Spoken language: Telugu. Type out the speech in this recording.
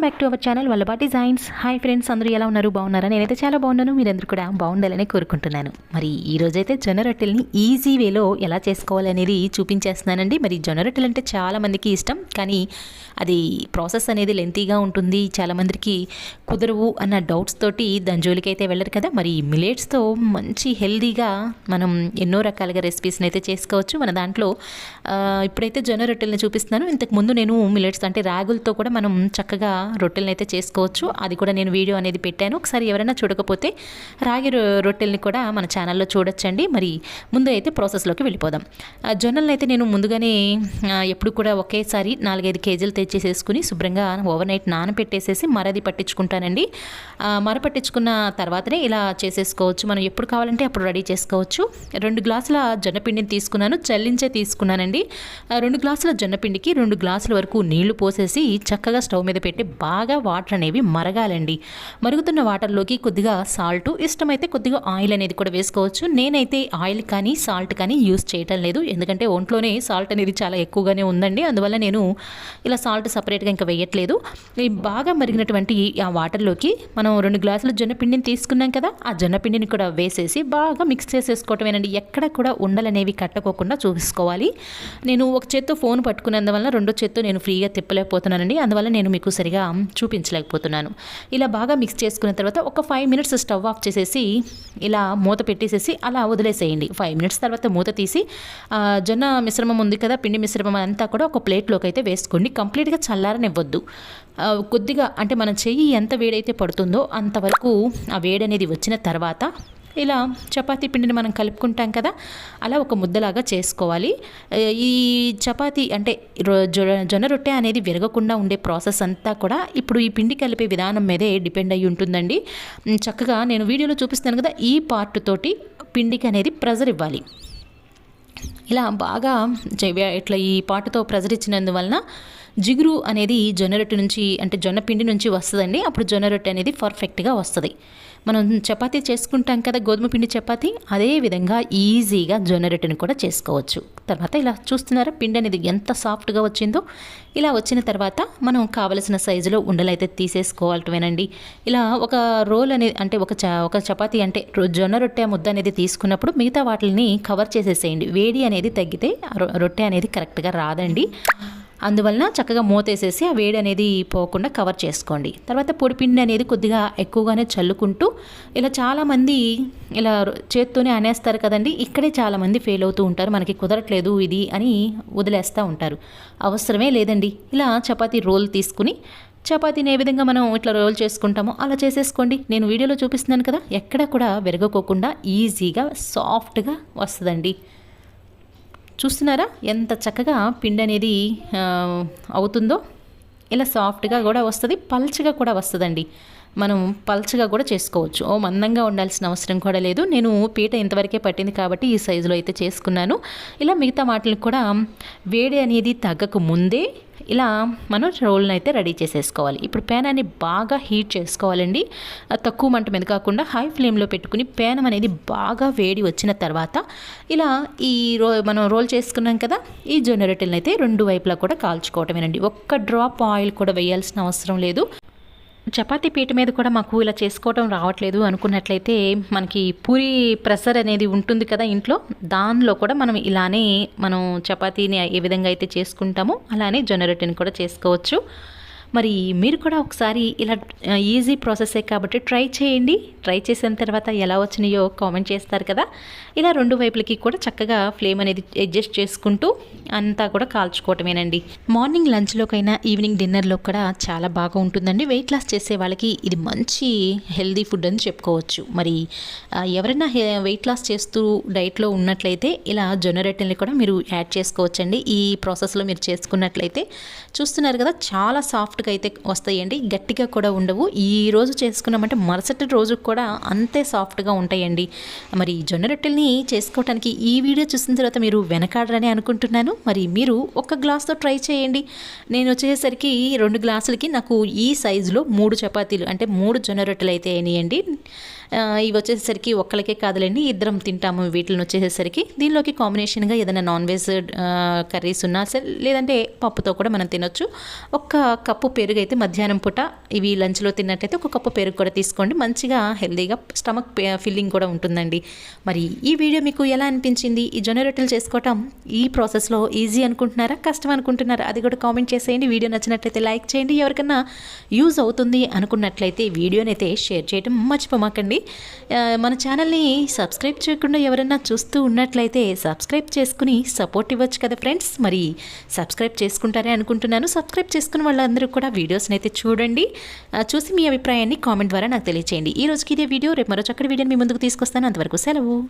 Welcome back to our channel Vallabha Designs hi friends అందరూ ఎలా ఉన్నారు? బాగున్నారా? నేనైతే చాలా బాగున్నాను. మీరందరూ కూడా బాగుండాలని కోరుకుంటున్నాను. మరి ఈ రోజైతే జొన్న రొట్టెల్ని ఈజీ వేలో ఎలా చేసుకోవాలనేది చూపించేస్తున్నానండి. మరి జొన్న రొట్టెలు అంటే చాలామందికి ఇష్టం. కానీ అది ప్రాసెస్ అనేది లెంతీగా ఉంటుంది. చాలామందికి కుదరవు అన్న డౌట్స్ తోటి దాని జోలికి అయితే వెళ్ళరు కదా. మరి మిలేట్స్తో మంచి హెల్దీగా మనం ఎన్నో రకాలుగా రెసిపీస్ని అయితే చేసుకోవచ్చు. మన దాంట్లో ఇప్పుడైతే జొన్న రొట్టెల్ని చూపిస్తున్నాను. ఇంతకు ముందు నేను మిలెట్స్ అంటే రాగులతో కూడా మనం చక్కగా రొట్టెలను అయితే చేసుకోవచ్చు. అది కూడా నేను వీడియో అనేది పెట్టాను. ఒకసారి ఎవరైనా చూడకపోతే రాగి రొట్టెల్ని కూడా మన ఛానల్లో చూడొచ్చండి. మరి ముందు అయితే ప్రాసెస్లోకి వెళ్ళిపోదాం. ఆ, జొన్నలను అయితే నేను ముందుగానే ఎప్పుడు కూడా ఒకేసారి నాలుగైదు కేజీలు తెచ్చేసేసుకుని శుభ్రంగా ఓవర్ నైట్ నానపెట్టేసేసి మరది పట్టించుకుంటానండి. మర పట్టించుకున్న తర్వాతనే ఇలా చేసేసుకోవచ్చు. మనం ఎప్పుడు కావాలంటే అప్పుడు రెడీ చేసుకోవచ్చు. రెండు గ్లాసుల జొన్నపిండిని తీసుకున్నాను. చల్లించే తీసుకున్నానండి. ఆ, రెండు గ్లాసుల జొన్నపిండికి రెండు గ్లాసుల వరకు నీళ్ళు పోసేసి చక్కగా స్టవ్ మీద పెట్టి బాగా వాటర్ అనేవి మరగాలండి. మరుగుతున్న వాటర్లోకి కొద్దిగా సాల్ట్ ఇష్టమైతే కొద్దిగా ఆయిల్ అనేది కూడా వేసుకోవచ్చు. నేనైతే ఆయిల్ కానీ సాల్ట్ కానీ యూస్ చేయటం లేదు. ఎందుకంటే ఒంట్లోనే సాల్ట్ అనేది చాలా ఎక్కువగానే ఉందండి. అందువల్ల నేను ఇలా సాల్ట్ సపరేట్గా ఇంకా వేయట్లేదు. ఈ బాగా మరిగినటువంటి ఆ వాటర్లోకి మనం రెండు గ్లాసుల జొన్నపిండిని తీసుకున్నాం కదా ఆ జొన్నపిండిని కూడా వేసేసి బాగా మిక్స్ చేసేసుకోవటమేనండి. ఎక్కడ కూడా ఉండలనేవి కట్టుకోకుండా చూసుకోవాలి. నేను ఒక చేత్తో ఫోన్ పట్టుకున్నందువల్ల రెండో చేత్తో నేను ఫ్రీగా తిప్పలేకపోతున్నానండి. అందువల్ల నేను మీకు సరిగా చూపించలేకపోతున్నాను. ఇలా బాగా మిక్స్ చేసుకున్న తర్వాత ఒక ఫైవ్ మినిట్స్ స్టవ్ ఆఫ్ చేసేసి ఇలా మూత పెట్టేసేసి అలా వదిలేసేయండి. ఫైవ్ మినిట్స్ తర్వాత మూత తీసి జొన్న మిశ్రమం ఉంది కదా పిండి మిశ్రమం అంతా కూడా ఒక ప్లేట్లోకి అయితే వేసుకోండి. కంప్లీట్గా చల్లారనివ్వద్దు. కొద్దిగా అంటే మన చెయ్యి ఎంత వేడైతే పడుతుందో అంతవరకు ఆ వేడి అనేది వచ్చిన తర్వాత ఇలా చపాతీ పిండిని మనం కలుపుకుంటాం కదా అలా ఒక ముద్దలాగా చేసుకోవాలి. ఈ చపాతీ అంటే జొ- జొన్న రొట్టె అనేది విరగకుండా ఉండే ప్రాసెస్ అంతా కూడా ఇప్పుడు ఈ పిండి కలిపే విధానం మీదే డిపెండ్ అయ్యి ఉంటుందండి. చక్కగా నేను వీడియోలో చూపిస్తాను కదా ఈ పార్ట్ తోటి పిండికి అనేది ప్రెజర్ ఇవ్వాలి. ఇలా బాగా చెయ్య- ఇట్లా ఈ పాటతో ప్రెజర్ ఇచ్చినందువలన జిగురు అనేది జొన్న రొట్టె నుంచి అంటే జొన్న పిండి నుంచి వస్తుందండి. అప్పుడు జొన్న రొట్టె అనేది పర్ఫెక్ట్గా వస్తుంది. మనం చపాతీ చేసుకుంటాం కదా గోధుమ పిండి చపాతీ అదే విధంగా ఈజీగా జొన్న రొట్టెను కూడా చేసుకోవచ్చు. తర్వాత ఇలా చూస్తున్నారా. పిండి అనేది ఎంత సాఫ్ట్గా వచ్చిందో. ఇలా వచ్చిన తర్వాత మనం కావలసిన సైజులో ఉండలు అయితే తీసేసుకోవాలటమేనండి ఇలా ఒక రోల్ అనేది అంటే ఒక చ ఒక చపాతి అంటే జొన్న రొట్టె ముద్ద అనేది తీసుకున్నప్పుడు మిగతా వాటిని కవర్ చేసేసేయండి. వేడి అనేది తగ్గితే రొ- రొట్టె అనేది కరెక్ట్గా రాదండి. అందువలన చక్కగా మూతేసేసి ఆ వేడి అనేది పోకుండా కవర్ చేసుకోండి. తర్వాత పొడిపిండి అనేది కొద్దిగా ఎక్కువగానే చల్లుకుంటూ ఇలా చాలామంది ఇలా చేత్తోనే అనేస్తారు కదండి. ఇక్కడే చాలామంది ఫెయిల్ అవుతూ ఉంటారు. మనకి కుదరట్లేదు ఇది అని వదిలేస్తూ ఉంటారు. అవసరమే లేదండి. ఇలా చపాతీ రోల్ తీసుకుని చపాతీని ఏ విధంగా మనం ఇట్లా రోల్ చేసుకుంటామో అలా చేసేసుకోండి. నేను వీడియోలో చూపిస్తున్నాను కదా ఎక్కడ కూడా విరగకోకుండా ఈజీగా సాఫ్ట్గా వస్తుందండి. చూస్తున్నారా? ఎంత చక్కగా పిండి అనేది అవుతుందో. ఇలా సాఫ్ట్గా కూడా వస్తుంది పల్చగా కూడా వస్తుందండి. మనం పల్చగా కూడా చేసుకోవచ్చు. ఓ మందంగా ఉండాల్సిన అవసరం కూడా లేదు. నేను పీట ఇంతవరకే పట్టింది కాబట్టి ఈ సైజులో అయితే చేసుకున్నాను. ఇలా మిగతా వాటికి కూడా వేడి అనేది తగ్గక ముందే ఇలా మనం రోల్ని అయితే రెడీ చేసేసుకోవాలి. ఇప్పుడు పేనాన్ని బాగా హీట్ చేసుకోవాలండి. తక్కువ మంట మీద కాకుండా హై ఫ్లేమ్లో పెట్టుకుని పేనం అనేది బాగా వేడి వచ్చిన తర్వాత ఇలా ఈ రో మనం రోల్ చేసుకున్నాం కదా ఈ జొన్న రొట్టెలను అయితే రెండు వైపులా కూడా కాల్చుకోవటమేనండి. ఒక్క డ్రాప్ ఆయిల్ కూడా వేయాల్సిన అవసరం లేదు. చపాతీ పీట మీద కూడా మాకు ఇలా చేసుకోవడం రావట్లేదు అనుకున్నట్లయితే మనకి పూరి ప్రెషర్ అనేది ఉంటుంది కదా ఇంట్లో. దానిలో కూడా మనం ఇలానే మనం చపాతీని ఏ విధంగా అయితే చేసుకుంటామో అలానే జొన్న రొట్టెని కూడా చేసుకోవచ్చు. మరి మీరు కూడా ఒకసారి ఇలా ఈజీ ప్రాసెసే కాబట్టి ట్రై చేయండి. ట్రై చేసిన తర్వాత ఎలా వచ్చినాయో కామెంట్ చేస్తారు కదా. ఇలా రెండు వైపులకి కూడా చక్కగా ఫ్లేమ్ అనేది అడ్జస్ట్ చేసుకుంటూ అంతా కూడా కాల్చుకోవటమేనండి. మార్నింగ్ లంచ్లోకైనా ఈవినింగ్ డిన్నర్లో కూడా చాలా బాగా ఉంటుందండి. వెయిట్ లాస్ చేసే వాళ్ళకి ఇది మంచి హెల్దీ ఫుడ్ అని చెప్పుకోవచ్చు. మరి ఎవరైనా వెయిట్ లాస్ చేస్తూ డైట్లో ఉన్నట్లయితే ఇలా జొన్న రొట్టెల్ని కూడా మీరు యాడ్ చేసుకోవచ్చండి. ఈ ప్రాసెస్లో మీరు చేసుకున్నట్లయితే చూస్తున్నారు కదా చాలా సాఫ్ట్ సాఫ్ట్గా అయితే వస్తాయండి గట్టిగా కూడా ఉండవు. ఈ రోజు చేసుకున్నామంటే మరుసటి రోజు కూడా అంతే సాఫ్ట్గా ఉంటాయండి. మరి జొన్న రొట్టెల్ని చేసుకోవడానికి ఈ వీడియో చూసిన తర్వాత మీరు వెనకాడరని అనుకుంటున్నాను. మరి మీరు ఒక గ్లాస్తో ట్రై చేయండి. నేను వచ్చేసరికి రెండు గ్లాసులకి నాకు ఈ సైజులో మూడు చపాతీలు అంటే మూడు జొన్న రొట్టెలు అయితే అయినాయండి. ఇవి వచ్చేసరికి ఒక్కరికే కాదులేండి ఇద్దరం తింటాము వీటిని వచ్చేసరికి దీనిలోకి కాంబినేషన్గా ఏదైనా నాన్ వెజ్ కర్రీస్ ఉన్నా సరే లేదంటే పప్పుతో కూడా మనం తినొచ్చు. ఒక్క కప్పు పెరుగు అయితే మధ్యాహ్నం పూట ఇవి లంచ్లో తిన్నట్టయితే ఒక కప్పు పెరుగు కూడా తీసుకోండి. మంచిగా హెల్దీగా స్టమక్ ఫిల్లింగ్ కూడా ఉంటుందండి. మరి ఈ వీడియో మీకు ఎలా అనిపించింది? ఈ జొన్న రొట్టెలు చేసుకోవటం ఈ ప్రాసెస్లో ఈజీ అనుకుంటున్నారా? కష్టం అనుకుంటున్నారా? అది కూడా కామెంట్ చేసేయండి. వీడియో నచ్చినట్లయితే లైక్ చేయండి. ఎవరికన్నా యూజ్ అవుతుంది అనుకున్నట్లయితే వీడియోని అయితే షేర్ చేయడం మర్చిపోమాకండి. మన ఛానల్ని సబ్స్క్రైబ్ చేయకుండా ఎవరైనా చూస్తూ ఉన్నట్లయితే సబ్స్క్రైబ్ చేసుకుని సపోర్ట్ ఇవ్వచ్చు కదా ఫ్రెండ్స్. మరి సబ్స్క్రైబ్ చేసుకుంటారే అనుకుంటున్నాను. సబ్స్క్రైబ్ చేసుకున్న వాళ్ళందరూ కూడా వీడియోస్ని అయితే చూడండి. చూసి మీ అభిప్రాయాన్ని కామెంట్ ద్వారా నాకు తెలియచేయండి. ఈ రోజుకి ఇదే వీడియో రేపు మరో చక్కటి వీడియోని మీ ముందుకు తీసుకొస్తాను. అంతవరకు సెలవు.